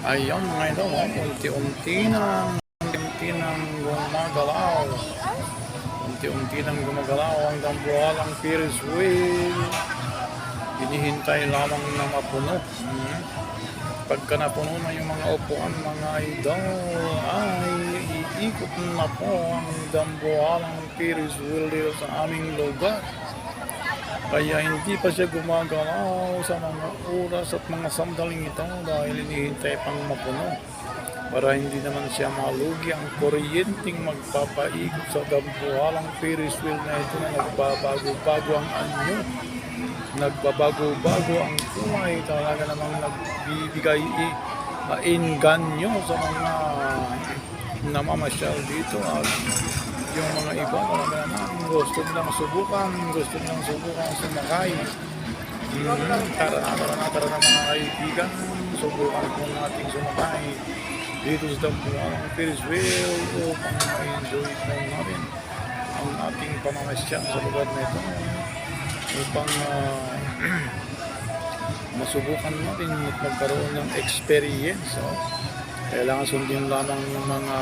Ayun mga ito, oh, unti-unti nang, unti nang gumagalaw. Unti-unti nang gumagalaw ang dambuhalang Ferris wheel. Hinihintay lamang na mapuno. Hmm. Pagka napuno na yung mga upuan, mga idol, ay iikot na po ang dambuhalang Ferris wheel dito sa aming lugar. Kaya hindi pa siya gumagalaw sa mga oras at mga sandaling ito dahil hinihintay pang mapuno. Para hindi naman siya malugi ang kuryenteng magpapaikot sa dambuhalang Ferris wheel na ito na nagbabago-bago ang anyo. Nagbabago-bago ang kulay. Talaga namang nagbibigay i- uh, inganyo sa mga namamasyal dito. At yung mga iba talaga naman gusto nilang subukan, gusto nilang subukan sumakay. Mm, tara na, tara na, tara na mga kaibigan, subukan po natin sumakay dito sa Dambuhan ng Ferris wheel upang ma-enjoy po natin ang ating pamamasyal sa lugar na ito upang ah, masubukan natin at magkaroon ng experience. Oh. Kailangan sundin lamang ng mga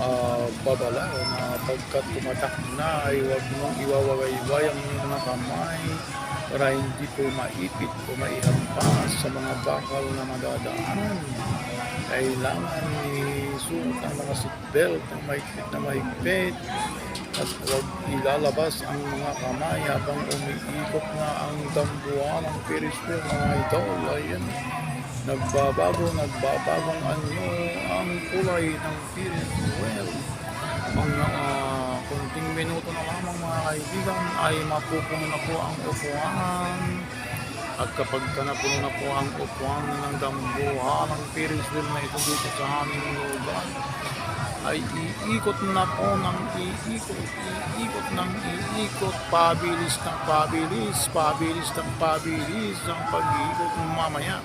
ah, babala na pagkat tumatak na ay huwag mong iwawawayway ang mga kamay para hindi po maipit o maihampas sa mga bakal na madadaanan. Kailangan isuot ang mga seatbelt na mahigpit na mahigpit at huwag ilalabas ang mga kamay habang umiikot na ang dambuhan ng wheel mga idol. Ayan, nagbabago, nagbabagong anyo ang kulay ng Ferris wheel. Mga uh, kunting minuto na lamang mga kaibigan ay mapupuno na po ang upuan. At kapag ka napuno na po ang upuan ng dambuhan ng Ferris wheel na ito dito sa aming lugar, ay iikot na po ng iikot, iikot ng iikot, pabilis ng pabilis, pabilis ng pabilis ang pag-iikot mamaya.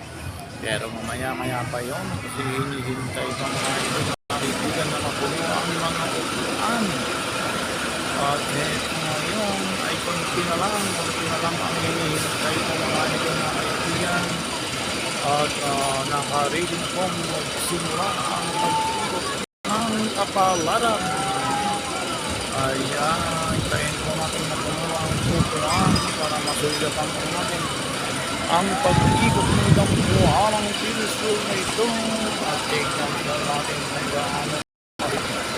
Pero mamaya-maya pa yon kasi hinihintay pa mga ito kaibigan na mapuno ang mga upuan. At eto ngayon ay konti na lang, konti na lang ang hinihintay pa mga ito na kaibigan. At uh, naka-ready na pong magsimula ang pag-ikot ng kapalaran. Ayan, hintayin po natin na puno ang upuan para masulatan po natin ang pag-ikot ng dambuhalang Philistine na ito. At tignan po natin kung gaano.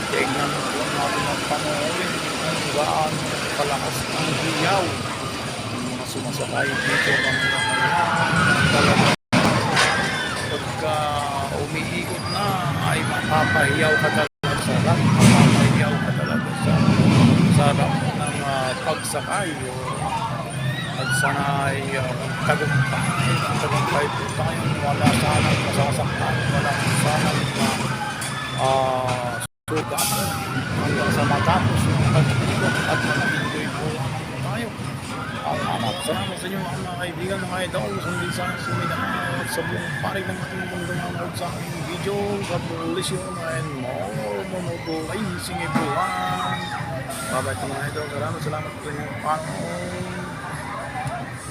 Tignan po natin ang panoorin kung gaano kalakas ang hiyaw. Ng mga sumasakay dito ng mga pagka umiikot na ay mapapahiyaw ka talaga sa sarap mapapahiyaw ka talaga sa sarap ng ah, pagsakay. o at sana ay uh, tagumpay tagumpay po tayo wala sanang masasaktan wala sanang uh, sugatan hanggang sa matapos ng pag-ikot at mag-enjoy po lamang tayo ang anak. Salamat sa inyo mga kaibigan, mga idol. Sundin sa sumida at sa buong panig ng ating mundo manood sa aking video. God bless you and more mamubuhay. Singay buwan. Bye-bye mga idol. Salamat, salamat sa inyong panood.